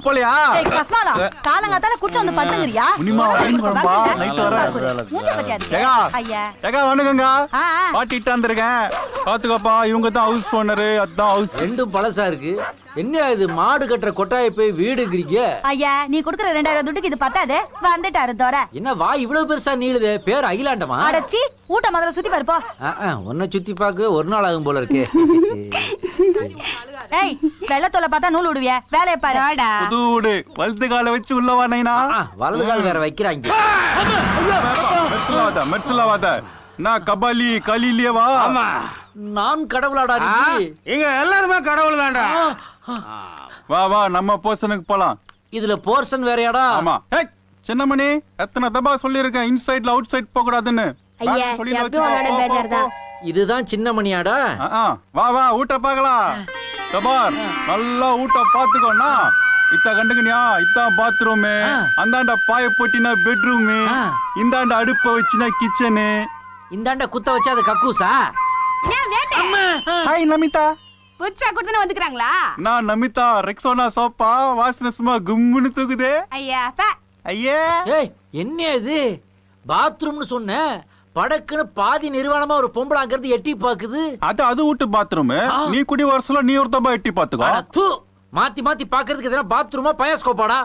போலையா ஏய், கஸ்மாலா, காலங்காத்தால குடிச்சு வந்து படுத்துங்கிறியா? உனிமா, வயிறு வரும்பா, night வர. மூஞ்ச பத்தியா இருக்கு? ஏகா. ஐயா. ஏக்கா வணக்கங்க. பாட்டிட்டு வந்திருக்கேன் பாத்துக்கோப்பா இவங்க தான் ஹவுஸ் ஓனரு அதான் ஹவுஸ் ரெண்டும் பழசா இருக்கு என்ன இது மாடு கட்டுற கொட்டாயை போய் வீடுங்கிறீங்க? ஐயா, நீ குடுக்குற ரெண்டாயிரம் துட்டுக்கு இது பத்தாது. வந்துட்டாரு தோர என்ன வா இவ்வளவு பெருசா நீளுதே? பேர் அகிலாண்டமா? அடச்சி ஊட்ட முதல்ல சுத்தி பாரு போ. ஆ, ஆ, உன்னை சுத்தி பார்க்க ஒரு நாள் ஆகும் போல இருக்கு. ஏய் வெள்ளத்தோல பார்த்தா நூல் விடுவிய. வேலையை பாரு. புது வீடு. வலது காலை வச்சு உள்ளவா நைனா. ஆ, வலது கால் வேற வைக்கிறாங்க. மெர்சலாவாத மெர்சலாவாத நான் கபாலி கலிலியவா ஆமா நான் கடவுளாடா ஆ, நீ இங்க எல்லாருமே கடவுள் தான்டா. வா வா நம்ம போர்ஷனுக்கு போலாம். இதுல போர்ஷன் வேறயாடா? ஆமா. ஏய் சின்னமணி எத்தனை தபா சொல்லியிருக்கேன் இன்சைட்ல அவுட் சைட் போக கூடாதுன்னு ஐயா, சொல்லி எப்பவும் உன்னோட பேஜார் தான். இதுதான் சின்ன மணியாடா ஆ, ஆ, வா வா ஊட்ட பார்க்கலாம். கபார் நல்லா ஊட்ட பாத்துக்கோண்ணா இத்த கண்டுக்கணியா இத்தான் பாத்ரூமு. அந்தாண்ட பாய போட்டினா பெட்ரூமு. இந்தாண்ட அடுப்ப வச்சுனா கிச்சனு இந்தாண்ட குத்த வச்சா அது கக்கூசா? ஹாய் நமிதா புதுசா கொடுத்துன்னு வந்துக்கிறாங்களா? நான் நமிதா ரெக்ஸோனா சோப்பா வாசனை சும்மா கும்முன்னு தூக்குதே. ஐயா பே. ஐயே. ஏய் என்ன இது? பாத்ரூம்னு சொன்ன படக்குன்னு பாதி நிர்வாணமா ஒரு பொம்பளை அங்கிருந்து எட்டி பாக்குது. அது அது வீட்டு பாத்ரூம். நீ குடி வருஷம் நீ ஒரு தபா எட்டி பாத்துக்கோ. தூ. மாத்தி மாத்தி பாக்குறதுக்கு எதனா பாத்ரூமா பயாஸ்கோப்பாடா?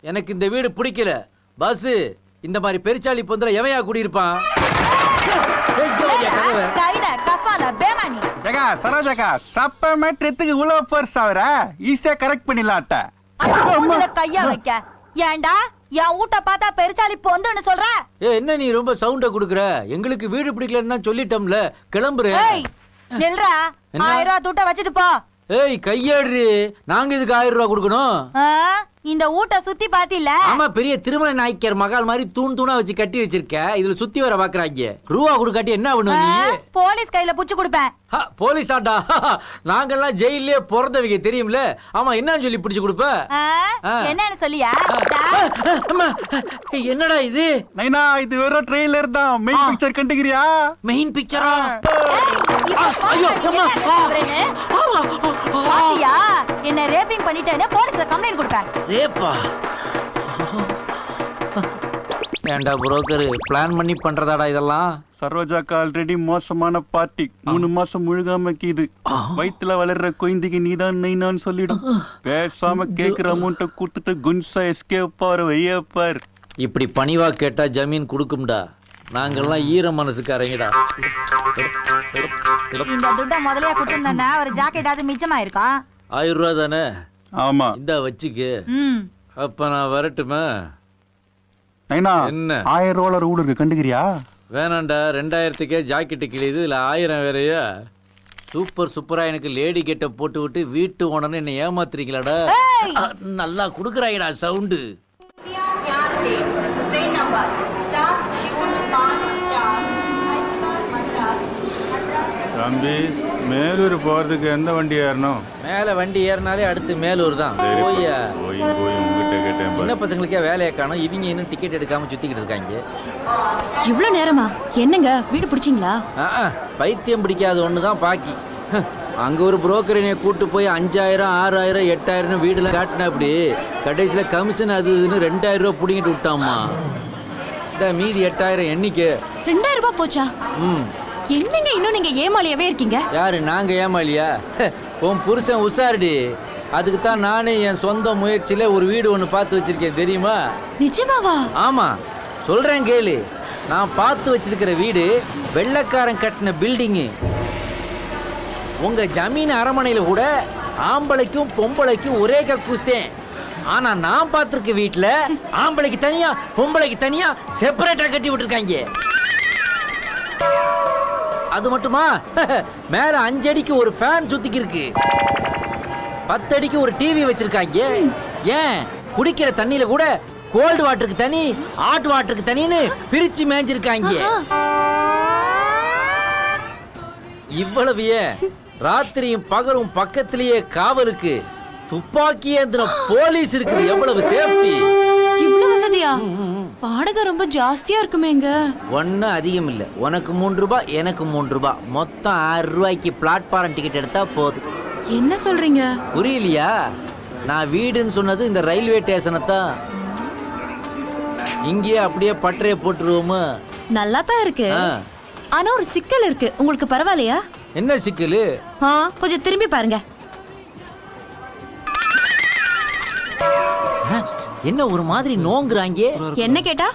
எனக்கு இந்த வீடு பிடிக்கல. பஸ் இந்த மாதிரி பெருச்சாளி பொந்தல எவையா குடியிருப்பான்? ஜகா சரோஜகா சப்ப மேட்ரத்துக்கு இவ்வளவு பெருசா வர ஈஸியா கரெக்ட் பண்ணிடலாம் கையா வைக்க. ஏன்டா என் ஊட்ட பார்த்தா பெருச்சாலி பொந்துன்னு சொல்ற? ஏய், என்ன நீ ரொம்ப சவுண்ட குடுக்குற? எங்களுக்கு வீடு பிடிக்கலன்னு தான் சொல்லிட்டோம்ல. கிளம்புற நில்றா? ஆயிரம் ரூபா துட்ட வச்சுட்டு போ. ஏய் கையாடுறி. நாங்க இதுக்கு ஆயிரம் ரூபாய் கொடுக்கணும்? இந்த ஊட்ட சுத்தி பாத்தில ஆமா பெரிய திருமண நாய்க்கர் மகால் மாதிரி தூண் தூணா வச்சு கட்டி வச்சிருக்க. இதுல சுத்தி வர பாக்குறாங்க. ரூபா கொடுக்காட்டி என்ன பண்ணுவ நீ? போலீஸ் கையில புடிச்சு கொடுப்பேன். போலீஸ் ஆட்டா? நாங்கெல்லாம் ஜெயிலே பிறந்தவங்க தெரியும்ல? ஆமா என்னன்னு சொல்லி பிடிச்சு கொடுப்ப. என்னன்னு சொல்லியா? என்னடா இது? நைனா இது வெறும் ட்ரெய்லர் தான். மெயின். பிக்சர் கண்டுக்கிறியா? மெயின் பிக்சரா ஐயோ, அம்மா, என்ன ரேப்பிங் பண்ணிட்டேன்னு போலீஸ்ல கம்ப்ளைண்ட் கொடுப்பேன். ரேப்பா ஏண்டா புரோக்கர் பிளான் பண்ணி பண்றதாடா இதெல்லாம்? சரோஜாக்கு ஆல்ரெடி மோசமான பார்ட்டி மூணு மாசம் முழுகாம கீது. வயித்துல வளர்ற குழந்தைக்கு நீதான் நைனான்னு சொல்லிடும். பேசாம கேக்குற அமௌண்ட்ட கொடுத்துட்டு குன்சா எஸ்கேப் பாரு வையப்பார் இப்படி பணிவா கேட்டா ஜமீன் கொடுக்கும்டா. நாங்கெல்லாம் ஈர மனசுக்காரங்கடா. இந்த துட்ட முதலையா கொடுத்திருந்தா ஒரு ஜாக்கெட்டாவது மிச்சமா இருக்கும் ஆயிரம் ரூபா தானே? ஆமா. இந்தா வச்சுக்கு. ம். அப்ப நான் வரட்டுமா? நைனா என்ன? ஆயிரம் ரூபாய் ரூடு இருக்கு கண்டுக்கிறியா? வேணாண்டா ரெண்டாயிரத்துக்கே ஜாக்கெட்டு கிழியுது இல்லை ஆயிரம் வேறையா? சூப்பர் சூப்பரா எனக்கு லேடி கெட்ட போட்டு விட்டு வீட்டு ஓனர்னு என்னை ஏமாத்துறீங்களாடா? நல்லா குடுக்குறாங்கடா சவுண்டு. தம்பி. மேலூர் போறதுக்கு எந்த வண்டி ஏறணும்? மேல வண்டி ஏறினாலே அடுத்து மேலூர் தான். போய் போய் உங்ககிட்ட கேட்டேன் சின்ன பசங்களுக்கே வேலையை காணும். இவங்க இன்னும் டிக்கெட் எடுக்காம சுத்திக்கிட்டு இருக்காங்க. இவ்ளோ நேரமா? என்னங்க? வீடு பிடிச்சிங்களா? பைத்தியம் பிடிக்காத ஒன்று தான் பாக்கி அங்க ஒரு புரோக்கர் என்னைய கூட்டு போய் அஞ்சாயிரம் ஆறாயிரம் எட்டாயிரம் வீடுலாம் காட்டினா அப்படி கடைசியில கமிஷன் அது இதுன்னு ரெண்டாயிரம் ரூபாய் பிடிங்கிட்டு விட்டாம்மா. இந்த மீதி எட்டாயிரம் எண்ணிக்கை ரெண்டாயிரம் ரூபாய் போச்சா? ம். என்னங்க இன்னும் நீங்க ஏமாளியாவே இருக்கீங்க? யாரு நாங்க ஏமாலியா ஹ, உன் புருஷன் உசாருடி அதுக்கு தான் நானே என் சொந்த முயற்சியில ஒரு வீடு ஒன்று பார்த்து வச்சிருக்கேன் தெரியுமா? நிஜமாவா? ஆமா. சொல்றேன் கேளு. நான் பார்த்து வச்சிருக்கிற வீடு வெள்ளைக்காரன் கட்டின பில்டிங்கு. உங்க ஜமீன் அரமனையில கூட ஆம்பளைக்கும் பொம்பளைக்கும் ஒரே கக்கூஸ்தேன் ஆனா நான் பார்த்திருக்க வீட்ல ஆம்பளைக்கு தனியா பொம்பளைக்கு தனியா செப்பரேட்டா கட்டி விட்டுருக்காங்க. அது மட்டுமா? மேல அஞ்சு அடிக்கு ஒரு ஃபேன் சுத்திக்கு இருக்கு பத்து அடிக்கு ஒரு டிவி வச்சிருக்காங்க ஏன்? குடிக்கிற தண்ணியில கூட கோல்டு வாட்டருக்கு தனி ஹாட் வாட்டருக்கு தனின்னு பிரிச்சு மேய்ஞ்சிருக்காங்க இவ்வளவு ஏன்? ராத்திரியும் பகலும் பக்கத்திலேயே காவலுக்கு துப்பாக்கி ஏந்திர போலீஸ் இருக்குது. எவ்வளவு வசதியா வாடகை ரொம்ப ஜாஸ்தியா இருக்குமேங்க. ஒன்றும் அதிகம் இல்லை. உனக்கு மூன்று ரூபாய் எனக்கு மூன்று ரூபாய் மொத்தம் ஆறு ரூபாய்க்கு பிளாட்ஃபாரம் டிக்கெட் எடுத்தா போதும். என்ன சொல்றீங்க? புரியலையா? நான் வீடுன்னு சொன்னது இந்த ரயில்வே ஸ்டேஷனை தான். இங்கேயே அப்படியே பட்டறைய போட்டுருவோமா? நல்லா தான் இருக்கு. ஆ. ஆனா ஒரு சிக்கல் இருக்கு. உங்களுக்கு பரவாயில்லையா? என்ன சிக்கலு? ஆ கொஞ்சம் திரும்பி பாருங்க. என்ன ஒரு மாதிரி நோங்குறாங்க? என்ன கேட்டா?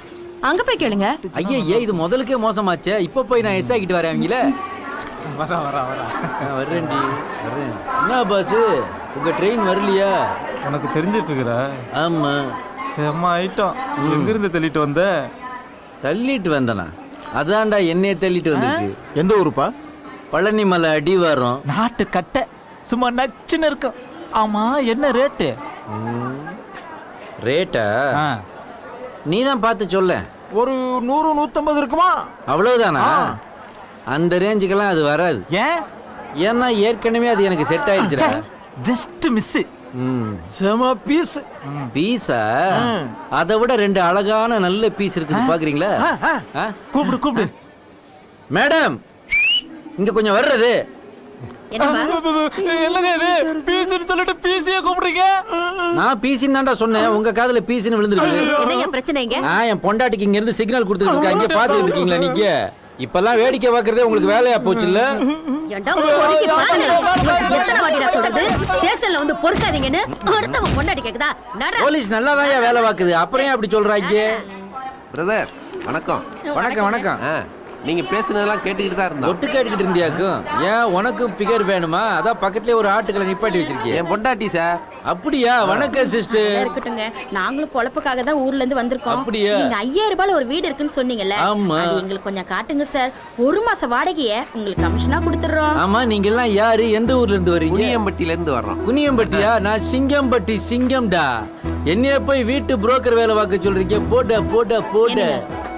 அங்க போய் கேளுங்க. ஐயா இது முதலுக்கே மோசமாச்சே. இப்ப போய் நான் எஸ் ஆகிட்டு வரேன் அவங்கள. வரா வரா வரா. வர்றேன்டி வர்றேன். என்ன பாஸ் உங்க ட்ரெயின் வரலையா? உனக்கு தெரிஞ்சிட்டு இருக்கிற ஆமா. செம்ம ஐட்டம் எங்கிருந்து தள்ளிட்டு வந்த? தள்ளிட்டு வந்தனா? அதான்டா என்னைய தள்ளிட்டு வந்திருக்கு. எந்த ஊருப்பா? பழனி மலை அடி வரும். நாட்டு கட்டை. சும்மா நச்சுன்னு இருக்கும். ஆமா என்ன ரேட்டு ரேட்டா நீ தான் பார்த்து சொல்ல. ஒரு நூறு நூத்தம்பது இருக்குமா? அவ்வளவுதானா? அந்த ரேஞ்சுக்கெல்லாம் அது வராது. ஏன்? ஏன்னா ஏற்கனவே அது எனக்கு செட் ஆயிடுச்சுடா. ஜஸ்ட் மிஸ் ம். செம பீஸ்? பீஸா அதை விட ரெண்டு அழகான நல்ல பீஸ் இருக்குது பாக்குறீங்களா? கூப்பிடு கூப்பிடு. மேடம் இங்க கொஞ்சம் வர்றது. என்னங்க இது? பீஸ்னு சொல்லிட்டு பீஸையே கூப்பிடுறீங்க? நான் பீசின்னு தான்டா சொன்னேன். உங்க காதுல பீசின்னு விழுந்துருக்கு என்னையா பிரச்சனைங்க நான் என் பொண்டாட்டிக்கு இங்க இருந்து சிக்னல் கொடுத்துட்டு இருக்கேன். இங்க பாத்துட்டு இருக்கீங்களா நீங்க? இப்பெல்லாம் வேடிக்கை பாக்குறதே உங்களுக்கு வேலையா போச்சு இல்ல ஸ்டேஷன்ல வந்து பொறுக்காதீங்கன்னு அடுத்தவன் பொண்டாடி கேக்குதா? நட போலீஸ் நல்லா தான் வேலை பாக்குது அப்புறம் அப்படி சொல்றாங்க பிரதர் வணக்கம். வணக்கம் வணக்கம். ஆ நீங்க பேசுனதெல்லாம் கேட்டுக்கிட்டு தான் இருந்தோம். ஒட்டு கேட்டுக்கிட்டு இருந்தியாக்கும்? ஏன் உனக்கும் பிகர் வேணுமா? அதான் பக்கத்துலயே ஒரு ஆட்டுக்களை நிப்பாட்டி வச்சிருக்கிய. என் பொண்டாட்டி சார். அப்படியா? வணக்கம் சிஸ்டர் இருக்கட்டுங்க நாங்களும் பொழப்புக்காக தான் ஊர்ல இருந்து வந்திருக்கோம். அப்படியா? நீங்க ஐயாயிரம் ரூபாய்ல ஒரு வீடு இருக்குன்னு சொன்னீங்கல்ல ஆமா. அது எங்களுக்கு கொஞ்சம் காட்டுங்க சார் ஒரு மாச வாடகைய உங்களுக்கு கமிஷனா கொடுத்துடுறோம். ஆமா நீங்க எல்லாம் யாரு? எந்த ஊர்ல இருந்து வரீங்க? புனியம்பட்டியில இருந்து வர்றோம். குனியம்பட்டியா? நான் சிங்கம்பட்டி சிங்கம்டா. என்னைய போய் வீட்டு புரோக்கர் வேலை பார்க்க சொல்றீங்க. போட போட போட.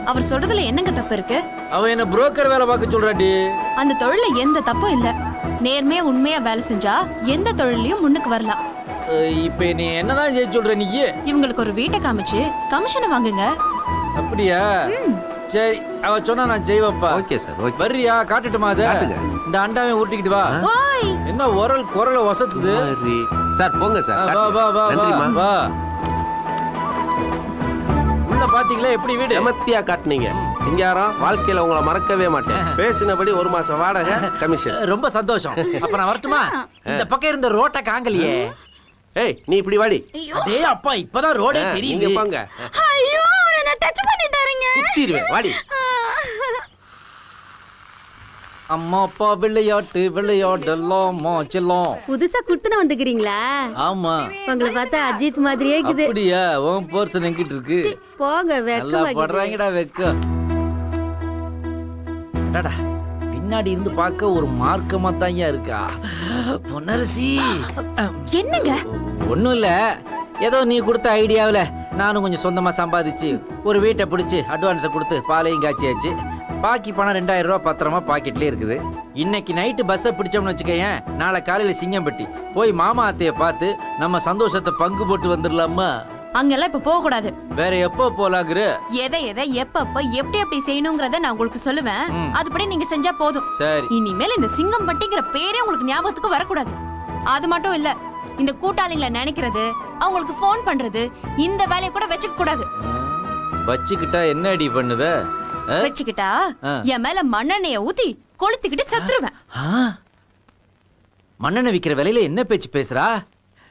அவர் சொல்றதுல என்னங்க தப்பு இருக்கு? அவன் என்ன புரோக்கர் வேலை பார்க்க சொல்றாடி அந்த தொழில எந்த தப்பும் இல்ல. நேர்மையா உண்மையா வேலை செஞ்சா எந்த தொழிலையும் முன்னுக்கு வரலாம். இப்ப நீ என்னதான் செய்ய சொல்ற நீ இவங்களுக்கு ஒரு வீட்டை காமிச்சு கமிஷனை வாங்குங்க. அப்படியா? சரி அவ சொன்னா நான் செய்வப்பா ஓகே சார் ஓகே. வர்றியா? காட்டுட்டுமா அத. இந்த அண்டாவை உருட்டிக்கிட்டு வா. என்ன உரல் குரல வசத்துது? சரி. சார் போங்க சார். வா வா வா வா வா. உள்ள பாத்தீங்களா? எப்படி வீடு? செமத்தியா காட்டுனீங்க. சிங்காரம் வாழ்க்கையில உங்களை மறக்கவே மாட்டேன். பேசினபடி ஒரு மாசம் வாடகை கமிஷன் ரொம்ப சந்தோஷம். அப்ப நான் வரட்டுமா? இந்த பக்கம் இருந்த ரோட்டை காங்கலையே. ஏய் நீ இப்படி வாடி. அதே அப்பா இப்பதான் ரோடே ஆ, நீங்க தெரியுது போங்க ஐயோ என்ன டச் பண்ணிட்டாருங்க. குத்திடுவேன் வாடி. அம்மா அப்பா விளையாட்டு விளையாடலாமா செல்லம் புதுசா குடுத்துன வந்துக்கிறீங்களா? ஆமா. உங்களை பார்த்தா அஜித் மாதிரியே இருக்குது. அப்படியா? உன் போர்சன் எங்கிட்டு இருக்கு. போங்க நல்லா படுறாங்கடா வெக்க அடடா, பின்னாடி இருந்து பார்க்க ஒரு மார்க்கமா தான் இருக்கா? பொன்னரசி. என்னங்க? ஒண்ணும் இல்ல. ஏதோ நீ கொடுத்த ஐடியாவுல நானும் கொஞ்சம் சொந்தமா சம்பாதிச்சு ஒரு வீட்டை பிடிச்சி அட்வான்ஸை கொடுத்து பாலையும் காய்ச்சியாச்சு பாக்கி பணம் ரெண்டாயிரம் ரூபாய் பத்திரமா பாக்கெட்லயே இருக்குது. இன்னைக்கு நைட்டு பஸ்ஸை பிடிச்சோம்னு வச்சுக்கயேன் நாளை காலையில சிங்கம்பட்டி. போய் மாமா அத்தைய பார்த்து நம்ம சந்தோஷத்தை பங்கு போட்டு வந்துடலாமா? அங்கெல்லாம் இப்ப போக கூடாது வேற எப்போ போலாங்கிற எதை எதை எப்ப எப்ப எப்படி எப்படி செய்யணுங்கிறத நான் உங்களுக்கு சொல்லுவேன். அதுபடி நீங்க செஞ்சா போதும். சரி. இனிமேல் இந்த சிங்கம்பட்டிங்கிற பேரே உங்களுக்கு ஞாபகத்துக்கு வரக்கூடாது. அது மட்டும் இல்ல இந்த கூட்டாளிங்களை நினைக்கிறது அவங்களுக்கு ஃபோன் பண்றது இந்த வேலையை கூட வச்சுக்க கூடாது. வச்சுக்கிட்டா என்ன அடி பண்ணுவ? வச்சுக்கிட்டா. என் மேல மண்ணெண்ணெய ஊத்தி கொளுத்திக்கிட்டு செத்துருவேன்? மண்ணெண்ணெய் விக்கிற விலையில என்ன பேச்சு பேசுறா?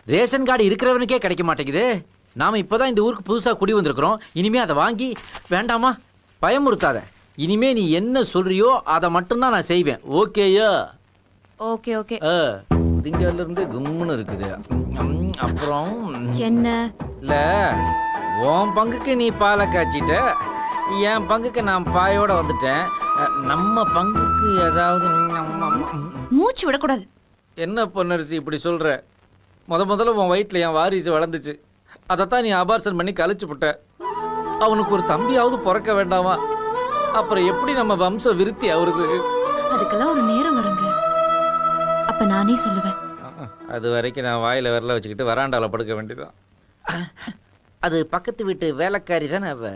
ரேஷன் கார்டு இருக்கிறவனுக்கே கிடைக்க மாட்டேங்குது. நாம இப்பதான் இந்த ஊருக்கு புதுசா குடி வந்திருக்கிறோம். இனிமே அதை வாங்கி வேண்டாமா? பயமுறுத்தாத. இனிமே நீ என்ன சொல்றியோ அதை மட்டும்தான் நான் செய்வேன். ஓகேயா? Okay okay. ஆ, புதிங்கால இருந்து கும்முன்னு இருக்குது. அப்புறம் என்ன? இல்ல உன் பங்குக்கு நீ பாலை காய்ச்சிட்ட. என் பங்குக்கு நான் பாயோட வந்துட்டேன். நம்ம பங்குக்கு ஏதாவது மூச்சு விடக்கூடாது. என்ன பொன்னரசி இப்படி சொல்ற? முத முதல்ல உன் வயிற்றுல என் வாரிசு வளர்ந்துச்சு. அதைத்தான் நீ அபார்சன் பண்ணி கழிச்சு புட்ட. அவனுக்கு ஒரு தம்பியாவது பிறக்க வேண்டாமா? அப்புறம் எப்படி நம்ம வம்ச விருத்தி அவருக்கு? அதுக்கெல்லாம் ஒரு நேரம் வருங்க. அப்ப நானே சொல்லுவேன். அது வரைக்கும் நான் வாயில விரல வச்சுக்கிட்டு வராண்டால படுக்க வேண்டியதான் அது பக்கத்து வீட்டு வேலைக்காரி தானே அவ?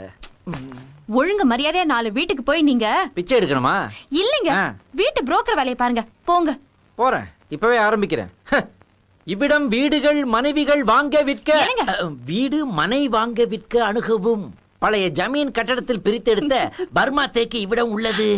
ஒழுங்கு மரியாதையா நாலு வீட்டுக்கு போய் நீங்க? பிச்சை எடுக்கணுமா? இல்லைங்க. வீட்டு புரோக்கர் வேலையை பாருங்க. போங்க. போறேன். இப்பவே ஆரம்பிக்கிறேன். ஹ. இவ்விடம் வீடுகள் மனைவிகள் வாங்க விற்க வீடு மனை வாங்க விற்க அணுகவும். பழைய ஜமீன் கட்டடத்தில் பிரித்தெடுத்த பர்மா தேக்கு இவ்விடம் உள்ளது.